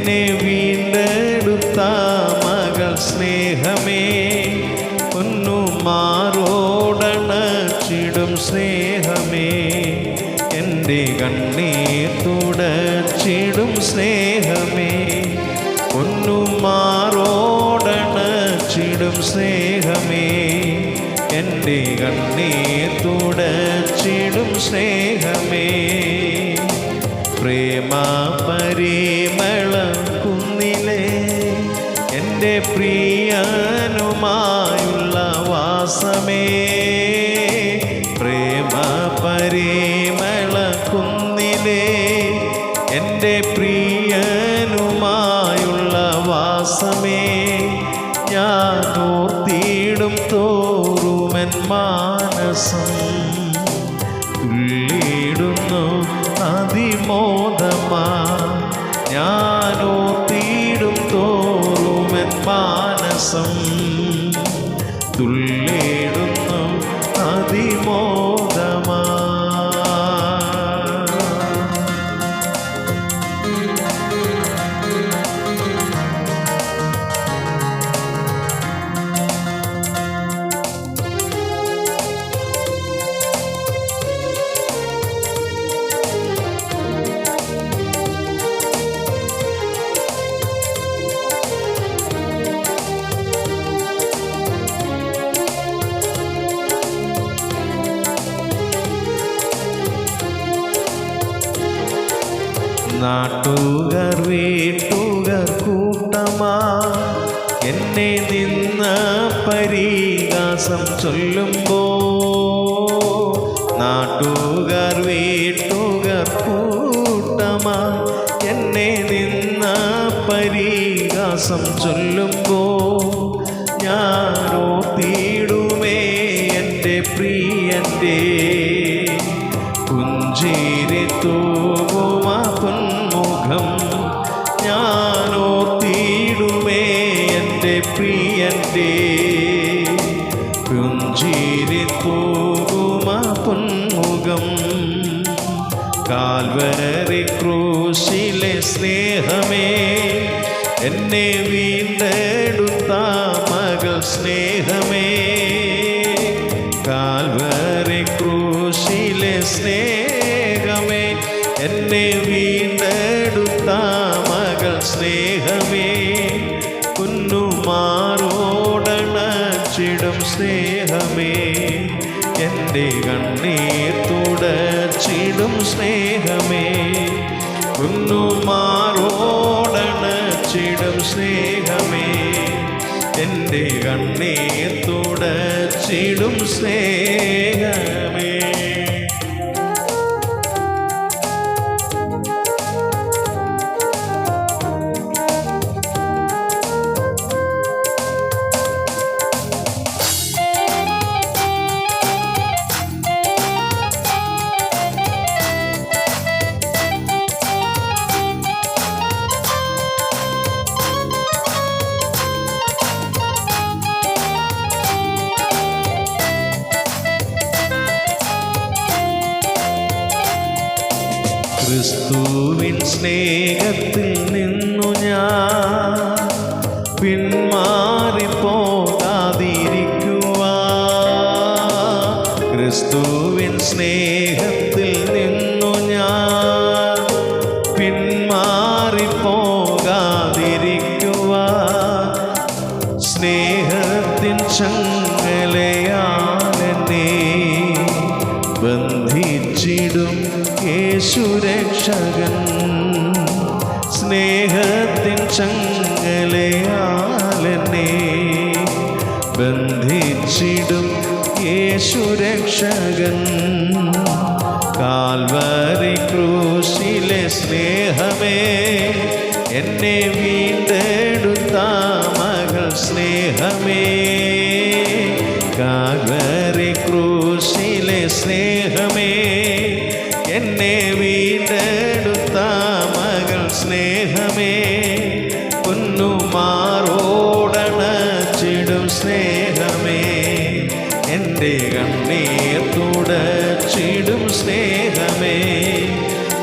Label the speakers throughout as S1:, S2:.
S1: എന്നെ വീണ്ടെടുത്ത മകൾ സ്നേഹമേ ഒന്നു മാറോടണച്ചിടും സ്നേഹമേ. എന്റെ കണ്ണീർ തുടച്ചിടും സ്നേഹമേ ഒന്നു മാറോടണച്ചിടും സ്നേഹമേ. എന്റെ കണ്ണീർ തുടച്ചിടും സ്നേഹമേ. പ്രേമ പരിമള പ്രിയനുമായുള്ള വാസമേ പ്രേമ പരിമള കുന്നിലെ എന്റെ പ്രിയനുമായുള്ള വാസമേ ഞാൻ ഓർത്തിയിടും തോറുമൻ മാനസം. നാട്ടുകാർ വീട്ടുകർ കൂട്ടമാ എന്നെ നിന്ന് പരിഹാസം ചൊല്ലുമ്പോ നാട്ടുകാർ വീട്ടുകാർ കൂട്ടമാ എന്നെ നിന്ന് പരിഹാസം ചൊല്ലുമ്പോ ഞാനോ തീടുമേ ഞാനോ തീടുമേ എന്റെ പ്രിയന്റെ. പുഞ്ചിരി പോകുമ പൊന്മുഖം കാൽവരറി ക്രൂശിലെ സ്നേഹമേ. എന്നെ വീണ്ടെടുത്ത മകൾ സ്നേഹമേ. കാൽവരി ക്രൂശിലെ സ്നേഹമേ. എന്നെ സ്നേഹമേ എന്റെ കണ്ണീർ തുടച്ചിടും സ്നേഹമേ സ്നേഹത്തിൽ നിന്നു ഞാൻ പിന്മാറിപ്പോകാതിരിക്കുവാ. ക്രിസ്തുവിൻ സ്നേഹത്തിൽ നിന്നു ഞാൻ പിന്മാറിപ്പോകാതിരിക്കുവാ. സ്നേഹത്തിൻ ചങ്ങലയാണെന്നെ ബന്ധിച്ചിടും യേശുരക്ഷകൻ. ചങ്ങലയാലെന്നെ ബന്ധിച്ചിടും യേശുരക്ഷകൻ കാൽവരി ക്രൂശിലെ സ്നേഹമേ എന്നെ വീണ്ടെടുത്ത മകൾ സ്നേഹമേ. കാൽവരി ക്രൂശിലെ സ്നേഹമേ എന്റെ കണ്ണീർ തുടച്ചിടും സ്നേഹമേ.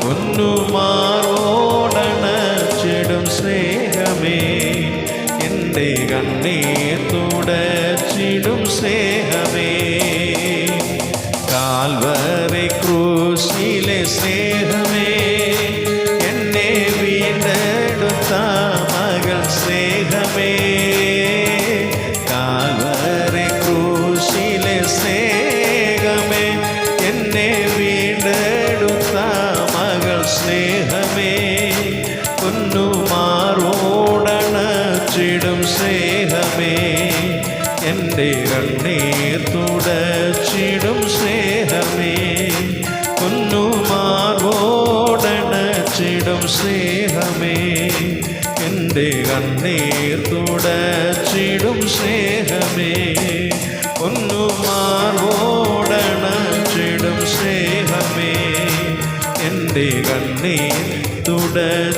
S1: ഒന്നുമാറോടണച്ചിടും സ്നേഹമേ. എന്റെ കണ്ണീർ തുടച്ചിടും സ്നേഹമേ. കാൽവരെ ക്രൂശിലെ സ്നേഹമേ. എന്നെ വീണ്ടെടുത്താൽ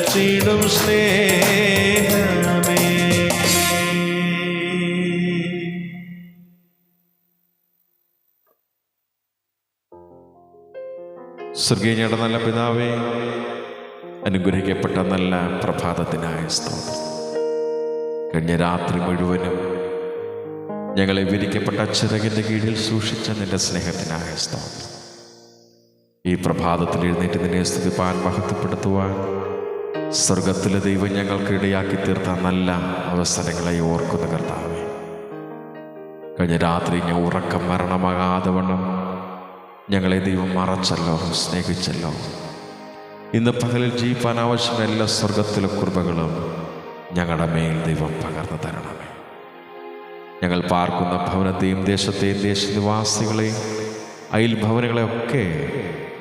S1: തുടച്ചിടും സ്നേഹമേ. സ്വർഗീയയുടെ നല്ല പിതാവേ അനുഗ്രഹിക്കപ്പെട്ട നല്ല പ്രഭാതത്തിനായ സ്തോത്രം. കഴിഞ്ഞ രാത്രി മുഴുവനും ഞങ്ങളെ വിരിക്കപ്പെട്ട ചിറകിന്റെ കീഴിൽ സൂക്ഷിച്ച നിന്റെ സ്നേഹത്തിനായ സ്തോത്രം. ഈ പ്രഭാതത്തിൽ എഴുന്നേറ്റ് നിന്നെ സ്തുതിപ്പാൻ മഹത്വപ്പെടുത്തുവാൻ സ്വർഗത്തിലെ ദൈവം ഞങ്ങൾക്ക് ഇടയാക്കി തീർത്ത നല്ല അവസരങ്ങളെ ഓർക്കുന്ന കർത്താവേ. കഴിഞ്ഞ രാത്രി ഞാൻ ഉറക്കം മരണമാകാതെ വണ്ണം ഞങ്ങളെ ദൈവം മറച്ചല്ലോ സ്നേഹിച്ചല്ലോ. ഇന്ന് പകലിൽ ജീവിപ്പാൻ ആവശ്യമായ എല്ലാ സ്വർഗത്തിലെ കുർബകളും ഞങ്ങളുടെ മേൽ ദൈവം പകർന്നു തരണമേ. ഞങ്ങൾ പാർക്കുന്ന ഭവനത്തെയും ദേശത്തെയും ദേശനിവാസികളെയും അയൽ ഭവനങ്ങളെയൊക്കെ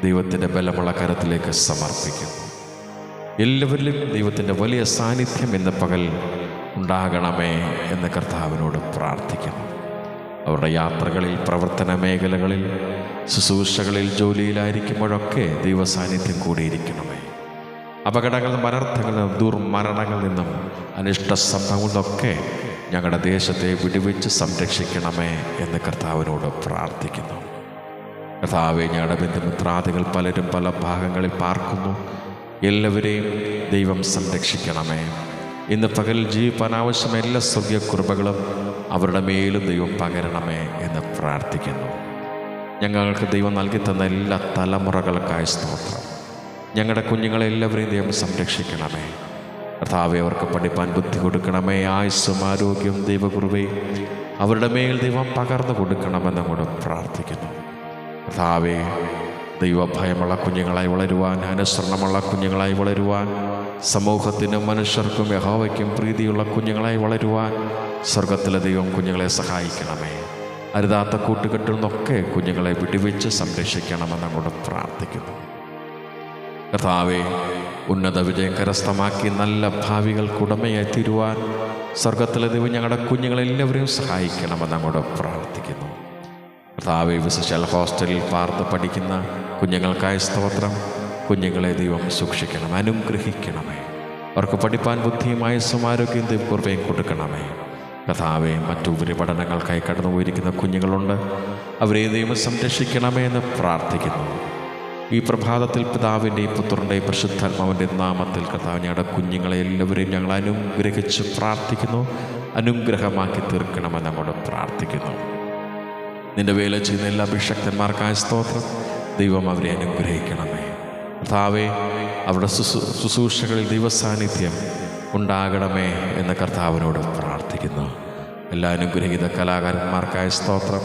S1: ദൈവത്തിന്റെ ബലമുള്ള കരത്തിലേക്ക് സമർപ്പിക്കുന്നു. എല്ലാവരിലും ദൈവത്തിന്റെ വലിയ സാന്നിധ്യം ഇന്ന് പകൽ ഉണ്ടാകണമേ എന്ന് കർത്താവിനോട് പ്രാർത്ഥിക്കുന്നു. അവരുടെ യാത്രകളിൽ പ്രവർത്തന മേഖലകളിൽ ശുശ്രൂഷകളിൽ ജോലിയിലായിരിക്കുമ്പോഴൊക്കെ ദൈവ സാന്നിധ്യം കൂടിയിരിക്കണമേ. അപകടങ്ങളിൽ നിന്നും അനർത്ഥങ്ങളിൽ നിന്നും ദുർമരണങ്ങളിൽ നിന്നും അനിഷ്ട സംഭവങ്ങളിൽ നിന്നൊക്കെ ഞങ്ങളുടെ ദേശത്തെ വിടുവിച്ച് സംരക്ഷിക്കണമേ എന്ന് കർത്താവിനോട് പ്രാർത്ഥിക്കുന്നു. കർത്താവെ ഞങ്ങളുടെ ബന്ധുമിത്രാദികൾ പലരും പല ഭാഗങ്ങളിൽ പാർക്കുന്നു. എല്ലാവരെയും ദൈവം സംരക്ഷിക്കണമേ. ഇന്ന് പകൽ ജീവിപ്പാൻ ആവശ്യമായ എല്ലാ സ്വർഗീയ കുറിപ്പകളും അവരുടെ മേലും ദൈവം പകരണമേ എന്ന് പ്രാർത്ഥിക്കുന്നു. ഞങ്ങൾക്ക് ദൈവം നൽകി തന്ന എല്ലാ തലമുറകൾക്കായ സ്തോത്രം. ഞങ്ങളുടെ കുഞ്ഞുങ്ങളെ എല്ലാവരെയും ദൈവം സംരക്ഷിക്കണമേ. കർത്താവെ അവർക്ക് പഠിപ്പാൻ ബുദ്ധി കൊടുക്കണമേ. ആയുസ്സും ആരോഗ്യവും ദൈവകുറുവേ അവരുടെ മേൽ ദൈവം പകർന്നു കൊടുക്കണമെന്ന് കൂടെ പ്രാർത്ഥിക്കുന്നു. കർത്താവെ ദൈവഭയമുള്ള കുഞ്ഞുങ്ങളായി വളരുവാൻ അനുസരണമുള്ള കുഞ്ഞുങ്ങളായി വളരുവാൻ സമൂഹത്തിനും മനുഷ്യർക്കും യഹോവയ്ക്കും പ്രീതിയുള്ള കുഞ്ഞുങ്ങളായി വളരുവാൻ സ്വർഗത്തിലെ ദൈവം കുഞ്ഞുങ്ങളെ സഹായിക്കണമേ. അരുതാത്ത കൂട്ടുകെട്ടിൽ നിന്നൊക്കെ കുഞ്ഞുങ്ങളെ വിടിവെച്ച് സംരക്ഷിക്കണമെന്ന് അങ്ങോട്ട് പ്രാർത്ഥിക്കുന്നു. കർത്താവെ ഉന്നത വിജയം കരസ്ഥമാക്കി നല്ല ഭാവികൾക്കുടമയായി തീരുവാൻ സ്വർഗത്തിലെ ദൈവം ഞങ്ങളുടെ കുഞ്ഞുങ്ങളെല്ലാവരെയും സഹായിക്കണമെന്ന് അങ്ങോട്ട് പ്രാർത്ഥിക്കുന്നു. കർത്താവെ വിശിച്ചാൽ ഹോസ്റ്റലിൽ പാർത്ത് പഠിക്കുന്ന കുഞ്ഞുങ്ങൾക്കായ സ്തോത്രം. കുഞ്ഞുങ്ങളെ ദൈവം സൂക്ഷിക്കണം അനുഗ്രഹിക്കണമേ. അവർക്ക് പഠിപ്പാൻ ബുദ്ധിയുമായ ആയുസ്സും ആരോഗ്യം കുർബയും കൊടുക്കണമേ. കഥാവെ മറ്റു ഉപരിപഠനങ്ങൾക്കായി കടന്നു പോയിരിക്കുന്ന കുഞ്ഞുങ്ങളുണ്ട്. അവരെ ദൈവം സംരക്ഷിക്കണമേ എന്ന് പ്രാർത്ഥിക്കുന്നു. ഈ പ്രഭാതത്തിൽ പിതാവിന്റെയും പുത്രന്റെയും പരിശുദ്ധാത്മാവിന്റെ നാമത്തിൽ കഥാവ് ഞങ്ങളുടെ കുഞ്ഞുങ്ങളെ എല്ലാവരെയും ഞങ്ങൾ അനുഗ്രഹിച്ച് പ്രാർത്ഥിക്കുന്നു. അനുഗ്രഹമാക്കി തീർക്കണമെന്ന് അങ്ങോട്ട് പ്രാർത്ഥിക്കുന്നു. നിന്റെ വേല ചെയ്യുന്ന എല്ലാ അഭിഷക്തന്മാർക്കായ സ്തോത്രം. ദൈവം അവരെ അനുഗ്രഹിക്കണമേ. കർത്താവേ അവരുടെ ശുശ്രൂ ശുശ്രൂഷകളിൽ ദൈവസാന്നിധ്യം ഉണ്ടാകണമേ എന്ന് കർത്താവിനോട് പ്രാർത്ഥിക്കുന്നു. എല്ലാ അനുഗ്രഹീത കലാകാരന്മാർക്കായ സ്തോത്രം.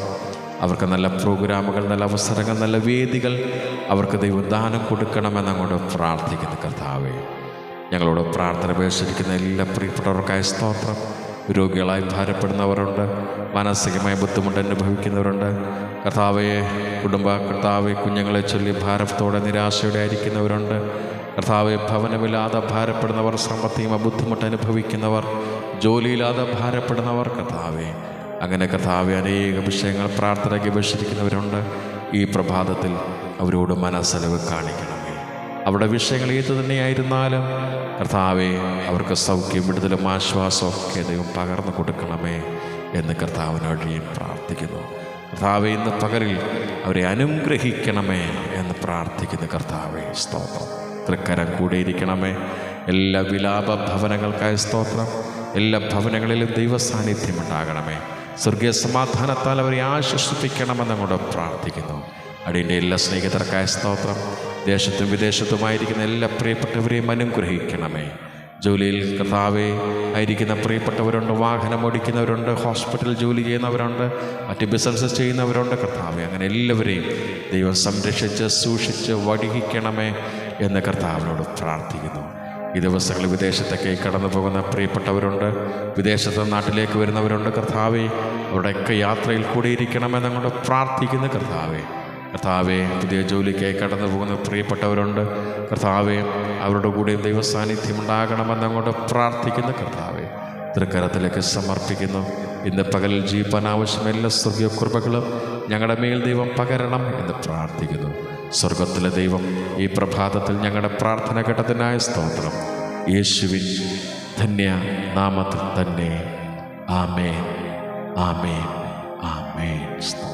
S1: അവർക്ക് നല്ല പ്രോഗ്രാമുകൾ നല്ല അവസരങ്ങൾ നല്ല വേദികൾ അവർക്ക് ദൈവം ദാനം കൊടുക്കണമെന്ന് അങ്ങോട്ട് പ്രാർത്ഥിക്കുന്നു കർത്താവെ. ഞങ്ങളോട് പ്രാർത്ഥന പേശിരിക്കുന്ന എല്ലാ പ്രിയപ്പെട്ടവർക്കായ സ്തോത്രം. രോഗികളായി ഭാരപ്പെടുന്നവരുണ്ട്. മാനസികമായ ബുദ്ധിമുട്ട് അനുഭവിക്കുന്നവരുണ്ട്. കർത്താവയെ കുടുംബ കർത്താവെ കുഞ്ഞുങ്ങളെ ചൊല്ലി ഭാരത്തോടെ നിരാശയോടെ ആയിരിക്കുന്നവരുണ്ട് കർത്താവെ ഭവനമില്ലാതെ ഭാരപ്പെടുന്നവർ സാമ്പത്തിക ബുദ്ധിമുട്ട് അനുഭവിക്കുന്നവർ ജോലിയില്ലാതെ ഭാരപ്പെടുന്നവർ കർത്താവെ അങ്ങനെ കർത്താവെ അനേക വിഷയങ്ങൾ പ്രാർത്ഥനയ്ക്ക് അപേക്ഷിക്കുന്നവരുണ്ട്. ഈ പ്രഭാതത്തിൽ അവരോട് മനസ്സലവ് കാണിക്കണമേ. അവരുടെ വിഷയങ്ങൾ ഏത് തന്നെയായിരുന്നാലും കർത്താവെ അവർക്ക് സൗഖ്യം വിടുതലും ആശ്വാസമൊക്കെ ദൈവം പകർന്നു കൊടുക്കണമേ. എന്ന് കർത്താവിനോടെയും പ്രാർത്ഥിക്കുന്നു. കർത്താവെ ഇന്ന് പകലിൽ അവരെ അനുഗ്രഹിക്കണമേ എന്ന് പ്രാർത്ഥിക്കുന്നു കർത്താവെ സ്തോത്രം. തൃക്കരം കൂടിയിരിക്കണമേ. എല്ലാ വിലാപ ഭവനങ്ങൾക്കായ സ്തോത്രം. എല്ലാ ഭവനങ്ങളിലും ദൈവസാന്നിധ്യം ഉണ്ടാകണമേ. സ്വർഗീയ സമാധാനത്താൽ അവരെ ആശ്വസിപ്പിക്കണമെന്ന് കൂടെ പ്രാർത്ഥിക്കുന്നു. അടിയന്റെ എല്ലാ സ്നേഹിതർക്കായ സ്തോത്രം. ദേശത്തും വിദേശത്തുമായിരിക്കുന്ന എല്ലാ പ്രിയപ്പെട്ടവരെയും അനുഗ്രഹിക്കണമേ. ജോലിയിൽ കർത്താവെ ആയിരിക്കുന്ന പ്രിയപ്പെട്ടവരുണ്ട് വാഹനം ഓടിക്കുന്നവരുണ്ട് ഹോസ്പിറ്റൽ ജോലി ചെയ്യുന്നവരുണ്ട് മറ്റ് ബിസിനസ് ചെയ്യുന്നവരുണ്ട്. കർത്താവെ അങ്ങനെ എല്ലാവരെയും ദൈവം സംരക്ഷിച്ച് സൂക്ഷിച്ച് വടിഹിക്കണമേ എന്ന് കർത്താവിനോട് പ്രാർത്ഥിക്കുന്നു. ഈ ദിവസങ്ങളിൽ വിദേശത്തൊക്കെ കടന്നു പോകുന്ന പ്രിയപ്പെട്ടവരുണ്ട് വിദേശത്ത് നാട്ടിലേക്ക് വരുന്നവരുണ്ട്. കർത്താവെ അവരുടെയൊക്കെ യാത്രയിൽ കൂടിയിരിക്കണമെന്നങ്ങോട്ട് പ്രാർത്ഥിക്കുന്ന കർത്താവെ. കർത്താവെ പുതിയ ജോലിക്കായി കടന്നു പോകുന്ന പ്രിയപ്പെട്ടവരുണ്ട്. കർത്താവെ അവരുടെ കൂടെയും ദൈവസാന്നിധ്യം ഉണ്ടാകണമെന്ന് അങ്ങോട്ട് പ്രാർത്ഥിക്കുന്ന കർത്താവെ തൃക്കരത്തിലേക്ക് സമർപ്പിക്കുന്നു. ഇന്ന് പകലിൽ ജീവിപ്പാൻ ആവശ്യം എല്ലാ സ്വർഗീയ കൃപകളും ഞങ്ങളുടെ മേൽ ദൈവം പകരണം എന്ന് പ്രാർത്ഥിക്കുന്നു. സ്വർഗത്തിലെ ദൈവം ഈ പ്രഭാതത്തിൽ ഞങ്ങളുടെ പ്രാർത്ഥന ഘട്ടത്തിനായ സ്തോത്രം. യേശുവിൻ ധന്യ നാമത്തിൽ തന്നെ. ആമേ ആമേ ആമേ സ്തോത്രം